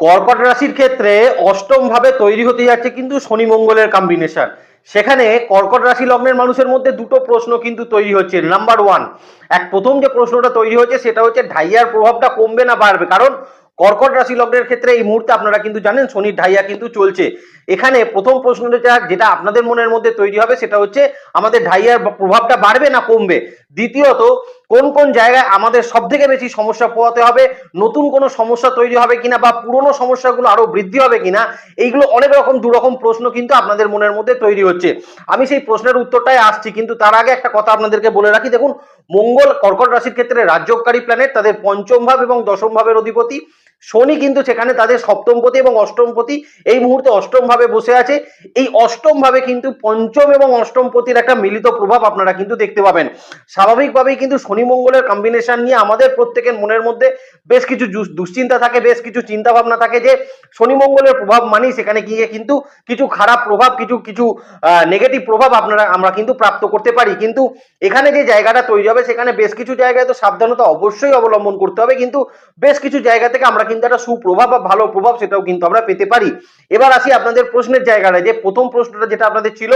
কর্কট রাশির ক্ষেত্রে অষ্টম ভাবে তৈরি হতে যাচ্ছে কিন্তু শনি মঙ্গলের কম্বিনেশন সেখানে কর্কট রাশি লগ্নের মানুষের মধ্যে দুটো প্রশ্ন কিন্তু তৈরি হচ্ছে। নাম্বার ওয়ান এক প্রথম যে প্রশ্নটা তৈরি হচ্ছে সেটা হচ্ছে ঢাইয়ার প্রভাবটা কমবে না বাড়বে? কারণ কর্কট রাশি লগ্নের ক্ষেত্রে এই মুহূর্তে আপনারা কিন্তু জানেন শনির ঢাইয়া কিন্তু চলছে। এখানে প্রথম প্রশ্নটা যেটা আপনাদের মনের মধ্যে তৈরি হবে সেটা হচ্ছে, আমাদের ঢাইয়ার প্রভাবটা বাড়বে না কমবে? দ্বিতীয়ত কোন কোন জায়গায় আমাদের সব থেকে বেশি সমস্যা পোয়াতে হবে, নতুন কোনো সমস্যা তৈরি হবে কিনা বা পুরনো সমস্যাগুলো আরও বৃদ্ধি হবে কিনা, এইগুলো অনেক রকম দুরকম প্রশ্ন কিন্তু আপনাদের মনের মধ্যে তৈরি হচ্ছে। আমি সেই প্রশ্নের উত্তরটাই আসছি, কিন্তু তার আগে একটা কথা আপনাদেরকে বলে রাখি, দেখুন, মঙ্গল কর্কট রাশির ক্ষেত্রে রাজ্যকারী প্ল্যানেট তাদের পঞ্চম ভাব এবং দশম ভাবের অধিপতি। শনি কিন্তু সেখানে তাদের সপ্তমপতি এবং অষ্টমপতি এই মুহূর্তে অষ্টম ভাবে বসে আছে। এই অষ্টম ভাবে কিন্তু পঞ্চম এবং অষ্টমপতির একটা মিলিত প্রভাব আপনারা কিন্তু দেখতে পাবেন। স্বাভাবিকভাবেই কিন্তু শনি মঙ্গলের কম্বিনেশন নিয়ে আমাদের প্রত্যেকের মনের মধ্যে বেশ কিছু দুশ্চিন্তা থাকে, বেশ কিছু চিন্তা ভাবনা থাকে যে শনি মঙ্গলের প্রভাব মানেই সেখানে গিয়ে কিন্তু কিছু খারাপ প্রভাব, কিছু কিছু নেগেটিভ প্রভাব আপনারা, আমরা কিন্তু প্রাপ্ত করতে পারি। কিন্তু এখানে যে জায়গাটা তৈরি হবে, সেখানে বেশ কিছু জায়গায় তো সাবধানতা অবশ্যই অবলম্বন করতে হবে। কিন্তু বেশ কিছু জায়গা থেকে আমরা কিন্তু একটা সুপ্রভাব বা ভালো প্রভাব সেটাও কিন্তু আমরা পেতে পারি। এবার আসি আপনাদের প্রশ্নের জায়গাটা যে প্রথম প্রশ্নটা যেটা আপনাদের ছিল,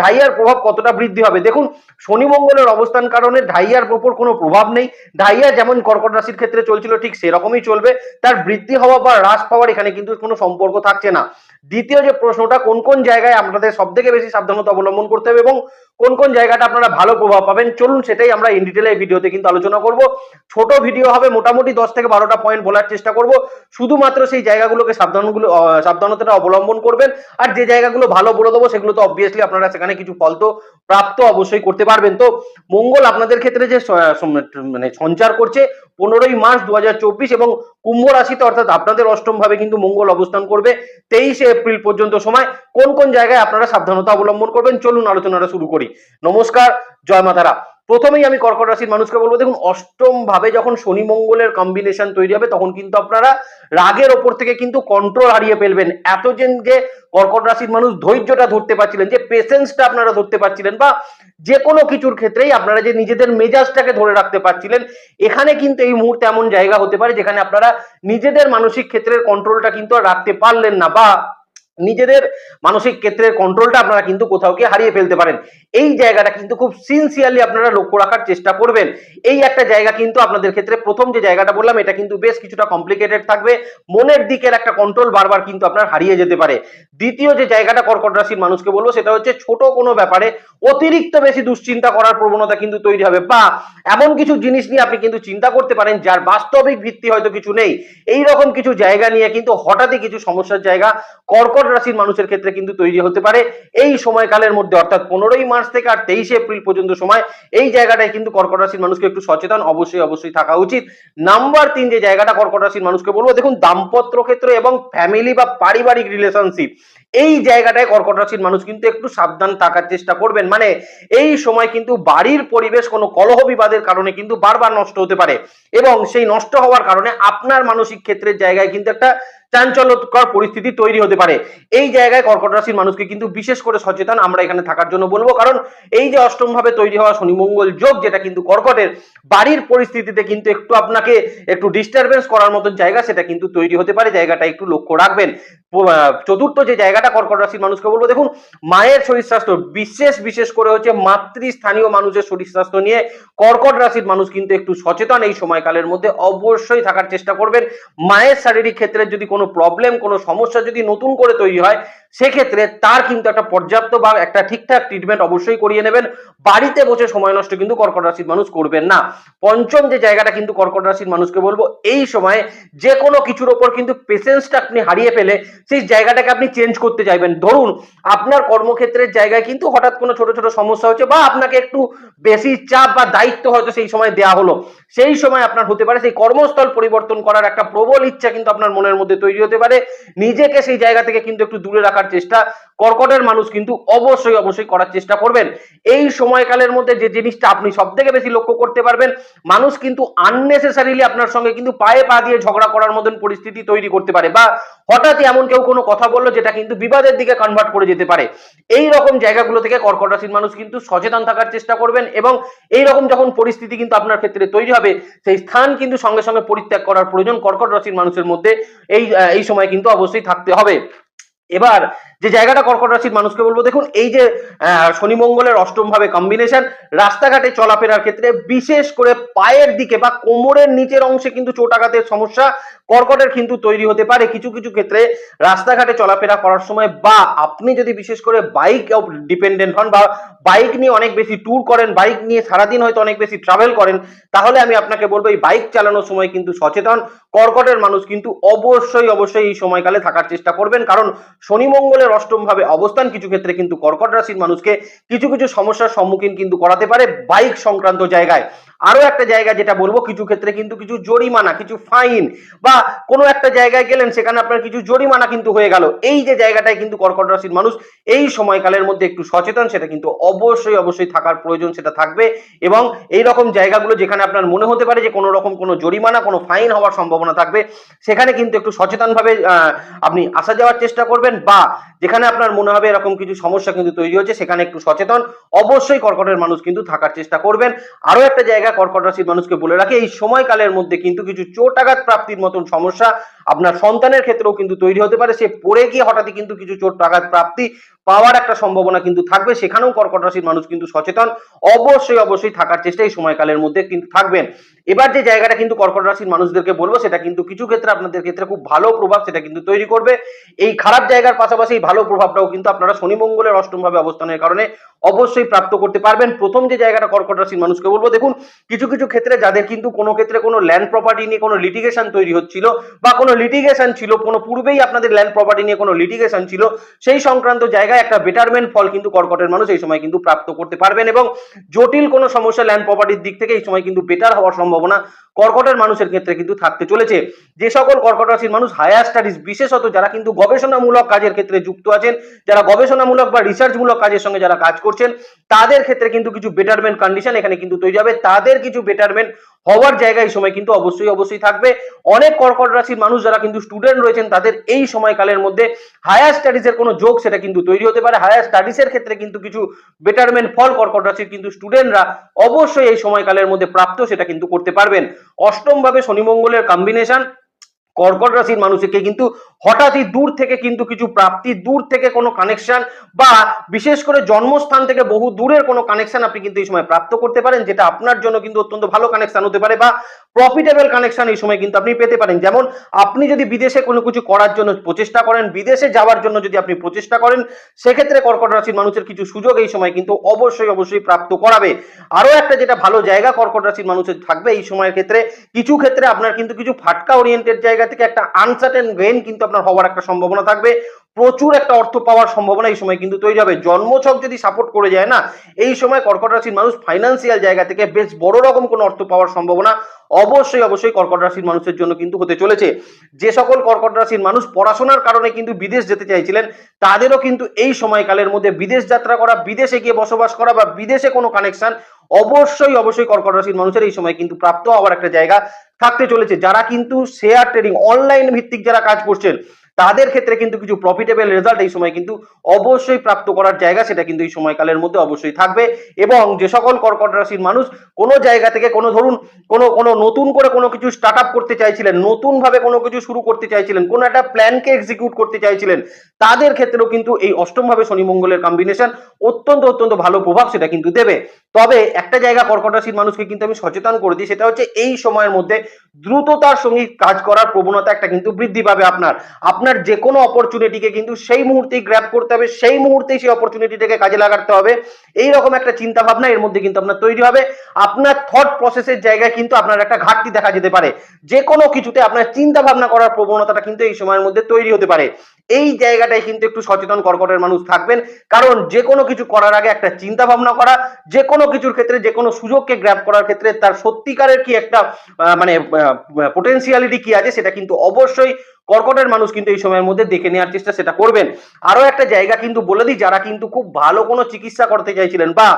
ঢাইয়ার প্রভাব কতটা বৃদ্ধি হবে? দেখুন, শনি মঙ্গলের অবস্থান কারণে ঢাইয়ার উপর কোনো প্রভাব নেই। ঢাইয়া যেমন কর্কট রাশির ক্ষেত্রে চলছিল, ঠিক সেরকমই চলবে। তার বৃদ্ধি হওয়া বা হ্রাস পাওয়ার এখানে কিন্তু কোনো সম্পর্ক থাকছে না। দ্বিতীয় যে প্রশ্নটা, কোন কোন জায়গায় আপনাদের সব থেকে বেশি সাবধানতা অবলম্বন করতে হবে এবং কোন কোন জায়গাটা আপনারা ভালো প্রভাব পাবেন, চলুন সেটাই আমরা ইন ডিটেলে এই ভিডিওতে কিন্তু আলোচনা করব। ছোট ভিডিও হবে মোটামুটি দশ থেকে বারোটা পয়েন্ট বলার চেষ্টা করব। শুধুমাত্র সেই জায়গাগুলোকে সাবধানগুলো সাবধানতাটা অবলম্বন করবেন। আর যে জায়গাগুলো ভালো বলে দেবো, সেগুলো তো অবভিয়াসলি আপনারা সেখানে কিছু ফল তো প্রাপ্ত অবশ্যই করতে পারবেন। তো মঙ্গল আপনাদের ক্ষেত্রে যে মানে সঞ্চার করছে, পনেরোই মার্চ দু হাজার চব্বিশ এবং কুম্ভ রাশিতে, অর্থাৎ আপনাদের অষ্টম ভাবে কিন্তু মঙ্গল অবস্থান করবে। তেইশে এপ্রিল পর্যন্ত সময়, কোন কোন জায়গায় আপনারা সাবধানতা অবলম্বন করবেন? চলুন আলোচনাটা শুরু করি। নমস্কার, জয় মাতারা। প্রথমেই আমি কর্কট রাশির মানুষকে বলব, দেখুন অষ্টম ভাবে যখন শনি মঙ্গলের কম্বিনেশন তৈরি হবে, তখন কিন্তু আপনারা রাগের ওপর থেকে কিন্তু কন্ট্রোল হারিয়ে ফেলবেন। এতদিন যে কর্কট রাশির মানুষ ধৈর্যটা ধরতে পারছিলেন, যে পেশেন্সটা আপনারা ধরতে পারছিলেন বা যে কোনো কিছুর ক্ষেত্রেই আপনারা যে নিজেদের মেজাজটাকে ধরে রাখতে পারছিলেন, এখানে কিন্তু এই মুহূর্তে এমন জায়গা হতে পারে, যেখানে আপনারা নিজেদের মানসিক ক্ষেত্রের কন্ট্রোলটা কিন্তু আর রাখতে পারলেন না বা নিজেদের মানসিক ক্ষেত্রের কন্ট্রোলটা আপনারা কিন্তু কোথাও গিয়ে হারিয়ে ফেলতে পারেন। এই জায়গাটা কিন্তু খুব সিনসিয়ারলি আপনারা লক্ষ্য রাখার চেষ্টা করবেন। এই একটা জায়গা কিন্তু আপনাদের ক্ষেত্রে প্রথম যে জায়গাটা বললাম, এটা কিন্তু বেশ কিছুটা কমপ্লিকেটেড থাকবে। মনের দিকের একটা কন্ট্রোল বারবার কিন্তু আপনার হারিয়ে যেতে পারে। দ্বিতীয় যে জায়গাটা কর্কট রাশির মানুষকে বলব, সেটা হচ্ছে ছোট কোনো ব্যাপারে অতিরিক্ত বেশি দুশ্চিন্তা করার প্রবণতা কিন্তু তৈরি হবে। বা এমন কিছু জিনিস নিয়ে আপনি কিন্তু চিন্তা করতে পারেন, যার বাস্তবিক ভিত্তি হয়তো কিছু নেই। এই রকম কিছু জায়গা নিয়ে কিন্তু হঠাৎই কিছু সমস্যার জায়গা কর্কট রাশির মানুষের ক্ষেত্রে কিন্তু তৈরি হতে পারে। এই সময়কালের মধ্যে, অর্থাৎ পনেরোই মার্চ থেকে আর তেইশে এপ্রিল পর্যন্ত সময়, এই জায়গাটায় কিন্তু কর্কট রাশির মানুষকে একটু সচেতন অবশ্যই অবশ্যই থাকা উচিত। নাম্বার তিন যে জায়গাটা কর্কট রাশির মানুষকে বলব, দেখুন, দাম্পত্য ক্ষেত্র এবং ফ্যামিলি বা পারিবারিক রিলেশনশিপ এই জায়গাটায় কর্কট রাশির মানুষ কিন্তু একটু সাবধান থাকার চেষ্টা করবেন। মানে এই সময় কিন্তু বাড়ির পরিবেশ কোনো কলহ বিবাদের কারণে কিন্তু বারবার নষ্ট হতে পারে এবং সেই নষ্ট হওয়ার কারণে আপনার মানসিক ক্ষেত্রের জায়গায় কিন্তু একটা চাঞ্চল্যকর পরিস্থিতি তৈরি হতে পারে। এই জায়গায় কর্কট রাশির মানুষকে কিন্তু বিশেষ করে সচেতন আমরা এখানে থাকার জন্য বলব। কারণ এই যে অষ্টম ভাবে তৈরি হওয়া শনি মঙ্গল যোগ, যেটা কিন্তু কর্কটের বাড়ির পরিস্থিতিতে কিন্তু একটু আপনাকে একটু ডিস্টারবেন্স করার মতন জায়গা, সেটা কিন্তু তৈরি হতে পারে। জায়গাটা একটু লক্ষ্য রাখবেন। চতুর্থ যে জায়গাটা কর্কট রাশির মানুষকে বলব, দেখুন, মায়ের শরীর স্বাস্থ্য, বিশেষ বিশেষ করে হচ্ছে মাতৃস্থানীয় মানুষের শরীর স্বাস্থ্য নিয়ে কর্কট রাশির মানুষ কিন্তু একটু সচেতন। এই সময়কালের মধ্যে অবশ্যই থাকার চেষ্টা করবেন। মায়ের শারীরিক ক্ষেত্রে যদি কোনো প্রবলেম কোনো সমস্যা যদি নতুন করে তৈরি হয় সেক্ষেত্রে তার কিন্তু একটা পর্যাপ্ত বা একটা ঠিকঠাক ট্রিটমেন্ট অবশ্যই করিয়ে নেবেন। বাড়িতে বসে সময় নষ্ট কিন্তু কর্কট রাশির মানুষ করবেন না। পঞ্চম যে জায়গাটা কিন্তু কর্কট রাশির মানুষকে বলব, এই সময়ে যে কোনো কিছুর ওপর কিন্তু পেশেন্সটা আপনি হারিয়ে ফেলে সেই জায়গাটাকে আপনি চেঞ্জ করতে চাইবেন। ধরুন, আপনার কর্মক্ষেত্রের জায়গায় কিন্তু হঠাৎ কোনো ছোট ছোট সমস্যা হচ্ছে বা আপনাকে একটু বেশি চাপ বা দায়িত্ব হয়তো সেই সময় দেয়া হলো। সেই সময় আপনার হতে পারে সেই কর্মস্থল পরিবর্তন করার একটা প্রবল ইচ্ছা কিন্তু আপনার মনের মধ্যে তৈরি হতে পারে। নিজেকে সেই জায়গা থেকে কিন্তু একটু দূরে রাখার চেষ্টা, কর্কটের মানুষ কিন্তু অবশ্যই অবশ্যই করার চেষ্টা করবেন। এই সময়কালের মধ্যে যে জিনিসটা আপনি সব থেকে বেশি লক্ষ্য করতে পারবেন, মানুষ কিন্তু আননেসেসারিলি আপনার সঙ্গে কিন্তু পায়ে পা দিয়ে ঝগড়া করার মতন পরিস্থিতি তৈরি করতে পারে বা হঠাৎই এমন কেউ কোনো কথা বলল যেটা কিন্তু বিবাদের দিকে কনভার্ট করে যেতে পারে। এই রকম জায়গাগুলো থেকে কর্কট রাশির মানুষ কিন্তু সচেতন থাকার চেষ্টা করবেন এবং এই রকম যখন পরিস্থিতি কিন্তু আপনার ক্ষেত্রে তৈরি হবে, সেই স্থান কিন্তু সঙ্গে সঙ্গে পরিত্যাগ করার প্রয়োজন কর্কট রাশির মানুষের মধ্যে। এই এই সময় কিন্তু অবশ্যই থাকতে হবে। এবার যে জায়গাটা কর্কট রাশির মানুষকে বলব, দেখুন, এই যে শনি মঙ্গলের অষ্টম ভাবে কম্বিনেশন রাস্তাঘাটে চলাফেরার ক্ষেত্রে বিশেষ করে পায়ের দিকে বা কোমরের নিচের অংশে কিন্তু চোটাঘাতের সমস্যা কর্কটের কিন্তু তৈরি হতে পারে। কিছু কিছু ক্ষেত্রে রাস্তাঘাটে চলাফেরা করার সময় বা আপনি যদি বিশেষ করে বাইক ডিপেন্ডেন্ট হন বা বাইক নিয়ে অনেক বেশি ট্যুর করেন বাইক নিয়ে সারাদিন হয়তো অনেক বেশি ট্রাভেল করেন, তাহলে আমি আপনাকে বলব, এই বাইক চালানোর সময় কিন্তু সচেতন। কর্কটের মানুষ কিন্তু অবশ্যই অবশ্যই এই সময়কালে থাকার চেষ্টা করবেন। কারণ শনি মঙ্গলের অষ্টম ভাবে অবস্থান কিছু ক্ষেত্রে কিন্তু কর্কট রাশির মানুষকে কিছু কিছু সমস্যার সম্মুখীন কিন্তু করাতে পারে বাইক সংক্রান্ত জায়গায়। আরও একটা জায়গা যেটা বলব, কিছু ক্ষেত্রে কিন্তু কিছু জরিমানা, কিছু ফাইন বা কোনো একটা জায়গায় গেলেন, সেখানে আপনার কিছু জরিমানা কিন্তু হয়ে গেল। এই যে জায়গাটায় কিন্তু কর্কট রাশির মানুষ এই সময়কালের মধ্যে একটু সচেতন, সেটা কিন্তু অবশ্যই অবশ্যই থাকার প্রয়োজন, সেটা থাকবে। এবং এই রকম জায়গাগুলো যেখানে আপনার মনে হতে পারে যে কোনো রকম কোনো জরিমানা, কোনো ফাইন হওয়ার সম্ভাবনা থাকবে, সেখানে কিন্তু একটু সচেতনভাবে আপনি আসা যাওয়ার চেষ্টা করবেন বা যেখানে আপনার মনে হবে এরকম কিছু সমস্যা কিন্তু তৈরি হচ্ছে, সেখানে একটু সচেতন। অবশ্যই কর্কটের মানুষ কিন্তু থাকার চেষ্টা করবেন। আরও একটা জায়গা কর্কট রাশির মানুষকে বলে রাখি, এই সময়কালের মধ্যে কিন্তু কিছু চোট আঘাত প্রাপ্তির মতন সমস্যা আপনার সন্তানের ক্ষেত্রেও কিন্তু তৈরি হতে পারে। সে পড়ে গিয়ে হঠাৎই কিন্তু কিছু চোট আঘাত প্রাপ্তি পাওয়ার একটা সম্ভাবনা কিন্তু থাকবে। সেখানেও কর্কট রাশির মানুষ কিন্তু সচেতন, অবশ্যই অবশ্যই থাকার চেষ্টা এই সময়কালের মধ্যে কিন্তু থাকবেন। এবার যে জায়গাটা কিন্তু কর্কট রাশির মানুষদেরকে বলব, সেটা কিন্তু কিছু ক্ষেত্রে আপনাদের ক্ষেত্রে খুব ভালো প্রভাব সেটা কিন্তু তৈরি করবে। এই খারাপ জায়গার পাশাপাশি ভালো প্রভাবটাও কিন্তু আপনারা শনি মঙ্গলের অষ্টম অবস্থানের কারণে অবশ্যই প্রাপ্ত করতে পারবেন। প্রথম যে জায়গাটা কর্কট রাশির মানুষকে বলব, দেখুন, কিছু কিছু ক্ষেত্রে যাদের কিন্তু কোনো ক্ষেত্রে কোনো ল্যান্ড প্রপার্টি নিয়ে কোনো লিটিগেশন তৈরি হচ্ছিল বা কোনো লিটিগেশন ছিল, কোনো পূর্বেই আপনাদের ল্যান্ড প্রপার্টি নিয়ে কোনো লিটিগেশন ছিল, সেই সংক্রান্ত জায়গায় একটা বেটারমেন্ট ফল কিন্তু কর্কটের মানুষ এই সময় কিন্তু প্রাপ্ত করতে পারবেন এবং জটিল কোনো সমস্যা ল্যান্ড প্রপার্টির দিক থেকে এই সময় কিন্তু বেটার হওয়ার সম্ভাবনা কর্কটের মানুষের ক্ষেত্রে কিন্তু থাকতে চলেছে। যে সকল কর্কট রাশির মানুষ হায়ার স্টাডিজ বিশেষত যারা কিন্তু গবেষণামূলক কাজের ক্ষেত্রে যুক্ত আছেন, যারা গবেষণামূলক বা রিসার্চমূলক কাজের সঙ্গে যারা কাজ করছেন, তাদের ক্ষেত্রে কিন্তু কিছু বেটারমেন্ট কন্ডিশন এখানে কিন্তু তৈরি হবে। তাদের কিছু বেটারমেন্ট হওয়ার জায়গা এই সময় কিন্তু অবশ্যই অবশ্যই থাকবে। অনেক কর্কট রাশির মানুষ যারা কিন্তু স্টুডেন্ট রয়েছেন, তাদের এই সময়কালের মধ্যে হায়ার স্টাডিজের কোনো যোগ সেটা কিন্তু তৈরি হতে পারে। হায়ার স্টাডিজের ক্ষেত্রে কিন্তু কিছু বেটারমেন্ট ফল কর্কট রাশির কিন্তু স্টুডেন্টরা অবশ্যই এই সময়কালের মধ্যে প্রাপ্ত সেটা কিন্তু করতে পারবেন। অষ্টম ভাবে শনি মঙ্গলের কম্বিনেশন কর্কট রাশির মানুষকে কিন্তু হঠাৎই দূর থেকে কিন্তু কিছু প্রাপ্তি, দূর থেকে কোনো কানেকশন বা বিশেষ করে জন্মস্থান থেকে বহু দূরের কোনো কানেকশন আপনি কিন্তু এই সময় প্রাপ্ত করতে পারেন, যেটা আপনার জন্য কিন্তু অত্যন্ত ভালো কানেকশন হতে পারে বা প্রফিটেবল কানেকশন এই সময় কিন্তু আপনি পেতে পারেন। যেমন আপনি যদি বিদেশে কোনো কিছু করার জন্য প্রচেষ্টা করেন, বিদেশে যাওয়ার জন্য যদি আপনি প্রচেষ্টা করেন, সেক্ষেত্রে কর্কট রাশির মানুষের কিছু সুযোগ এই সময় কিন্তু অবশ্যই অবশ্যই প্রাপ্ত করাবে। আরও একটা যেটা ভালো জায়গা কর্কট রাশির মানুষের থাকবে এই সময়ের ক্ষেত্রে, কিছু ক্ষেত্রে আপনার কিন্তু কিছু ফাটকা ওরিয়েন্টেড জায়গা থেকে একটা আনসার্টেন গেইন কিন্তু আপনার হওয়ার একটা সম্ভাবনা থাকবে। প্রচুর একটা অর্থ পাওয়ার সম্ভাবনা এই সময় কিন্তু তৈরি হবে। জন্মছক যদি সাপোর্ট করে যায় না, এই সময় কর্কট রাশির মানুষ ফাইন্যান্সিয়াল জায়গা থেকে বেশ বড় রকম কোনো অর্থ পাওয়ার সম্ভাবনা অবশ্যই অবশ্যই কর্কট রাশির মানুষের জন্য কিন্তু হতে চলেছে। যে সকল কর্কট রাশির মানুষ পড়াশোনার কারণে কিন্তু বিদেশ যেতে চাইছিলেন, তাদেরও কিন্তু এই সময়কালের মধ্যে বিদেশ যাত্রা করা, বিদেশে গিয়ে বসবাস করা বা বিদেশে কোনো কানেকশন অবশ্যই অবশ্যই কর্কট রাশির মানুষের এই সময় কিন্তু প্রাপ্ত হওয়ার একটা জায়গা। থাকতে চলেছে। যারা কিন্তু শেয়ার ট্রেডিং অনলাইন ভিত্তিক যারা কাজ করছেন, তাদের ক্ষেত্রে কিন্তু কিছু প্রফিটেবল রেজাল্ট এই সময় কিন্তু অবশ্যই প্রাপ্ত করার জায়গা সেটা কিন্তু এই সময়কালের মধ্যে অবশ্যই থাকবে। এবং যে সকল কর্কট রাশির মানুষ কোনো জায়গা থেকে কোনো ধরুন কোনো কোনো নতুন করে কোনো কিছু স্টার্ট আপ করতে চাইছিলেন, নতুনভাবে কোনো কিছু শুরু করতে চাইছিলেন, কোনো একটা প্ল্যানকে এক্সিকিউট করতে চাইছিলেন তাদের ক্ষেত্রেও কিন্তু এই অষ্টম ভাবে শনি মঙ্গলের কম্বিনেশন অত্যন্ত অত্যন্ত ভালো প্রভাব সেটা কিন্তু দেবে। তবে একটা জায়গা কর্কট রাশির মানুষকে কিন্তু আমি সচেতন করে দিই, সেটা হচ্ছে এই সময়ের মধ্যে দ্রুততার সঙ্গে কাজ করার প্রবণতা একটা কিন্তু বৃদ্ধি পাবে আপনার। আপনার যে কোনো অপরচুনিটিকে কিন্তু সেই মুহূর্তেই গ্র্যাপ করতে হবে, সেই মুহূর্তেই সেই অপরচুনিটিটাকে কাজে লাগাতে হবে। এই রকম একটা চিন্তা ভাবনা এর মধ্যে কিন্তু আপনার তৈরি হবে। আপনার থট প্রসেসের জায়গায় কিন্তু আপনার একটা ঘাটতি দেখা যেতে পারে। যে কোনো কিছুতে আপনার চিন্তা ভাবনা করার প্রবণতাটা কিন্তু এই সময়ের মধ্যে তৈরি হতে পারে। এই জায়গাটায় কিন্তু একটু সচেতন কর্কটের মানুষ থাকবেন। কারণ যে কোনো কিছু করার আগে একটা চিন্তা ভাবনা করা যে কোনো কিছুর ক্ষেত্রে যে কোনো সুযোগকে গ্র্যাপ করার ক্ষেত্রে তার সত্যিকারের কি একটা মানে পোটেন্সিয়ালিটি কি আছে, সেটা কিন্তু অবশ্যই কর্কটের মানুষ কিন্তু এই সময়ের মধ্যে দেখে নেওয়ার চেষ্টা সেটা করবেন। আরও একটা জায়গা কিন্তু বলে দিই, যারা কিন্তু খুব ভালো কোনো চিকিৎসা করতে চাইছিলেন বা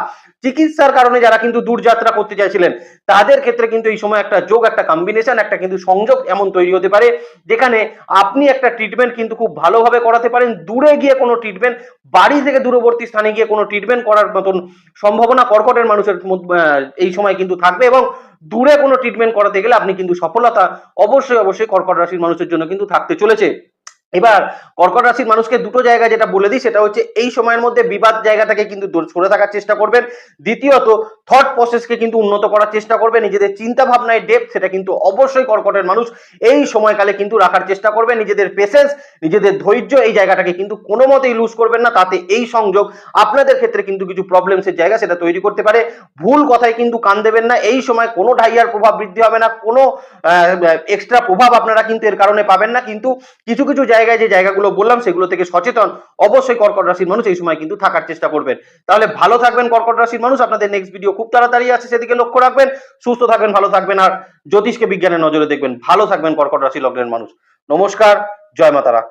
চিকিৎসার কারণে যারা কিন্তু দূরযাত্রা করতে চাইছিলেন, তাদের ক্ষেত্রে কিন্তু এই সময় একটা যোগ, একটা কম্বিনেশন একটা কিন্তু সংযোগ এমন তৈরি হতে পারে, যেখানে আপনি একটা ট্রিটমেন্ট কিন্তু খুব ভালোভাবে করাতে পারেন। দূরে গিয়ে কোনো ট্রিটমেন্ট বাড়ি থেকে দূরবর্তী স্থানে গিয়ে কোনো ট্রিটমেন্ট করার মতন সম্ভাবনা কর্কটের মানুষের এই সময় কিন্তু থাকবে এবং দূরে কোনো ট্রিটমেন্ট করাতে গেলে আপনি কিন্তু সফলতা অবশ্যই অবশ্যই কর্কট রাশির মানুষের জন্য কিন্তু থাকতে চলেছে। এবার কর্কট রাশির মানুষকে দুটো জায়গা যেটা বলে দিই, সেটা হচ্ছে এই সময়ের মধ্যে বিবাদ জায়গাটাকে কিন্তু সরে থাকার চেষ্টা করবেন। দ্বিতীয়ত থট প্রসেসকে কিন্তু উন্নত করার চেষ্টা করবে নিজেদের চিন্তা ভাবনায় ডেপ সেটা কিন্তু অবশ্যই কর্কটের মানুষ এই সময়কালে কিন্তু রাখার চেষ্টা করবে নিজেদের পেশেন্স নিজেদের ধৈর্য এই জায়গাটাকে কিন্তু কোনো মতেই লুজ করবেন না। তাতে এই সংযোগ আপনাদের ক্ষেত্রে কিন্তু কিছু প্রবলেমসের জায়গা সেটা তৈরি করতে পারে। ভুল কথায় কিন্তু কান দেবেন না। এই সময় কোনো ঢাইয়ার প্রভাব বৃদ্ধি হবে না। কোনো এক্সট্রা প্রভাব আপনারা কিন্তু এর কারণে পাবেন না। কিন্তু কিছু কিছু জায়গায় যে জায়গাগুলো বললাম সেগুলো থেকে সচেতন অবশ্যই কর্কট রাশির মানুষ এই সময় কিন্তু থাকার চেষ্টা করবেন। তাহলে ভালো থাকবেন কর্কট রাশির মানুষ, আপনাদের নেক্সট ভিডিও খুব তাড়াতাড়ি আছে সেদিকে লক্ষ্য রাখবেন। সুস্থ থাকবেন, ভালো থাকবেন আর জ্যোতিষকে বিজ্ঞানের নজরে দেখবেন। ভালো থাকবেন কর্কট রাশি লগ্নের মানুষ। নমস্কার, জয় মাতারা।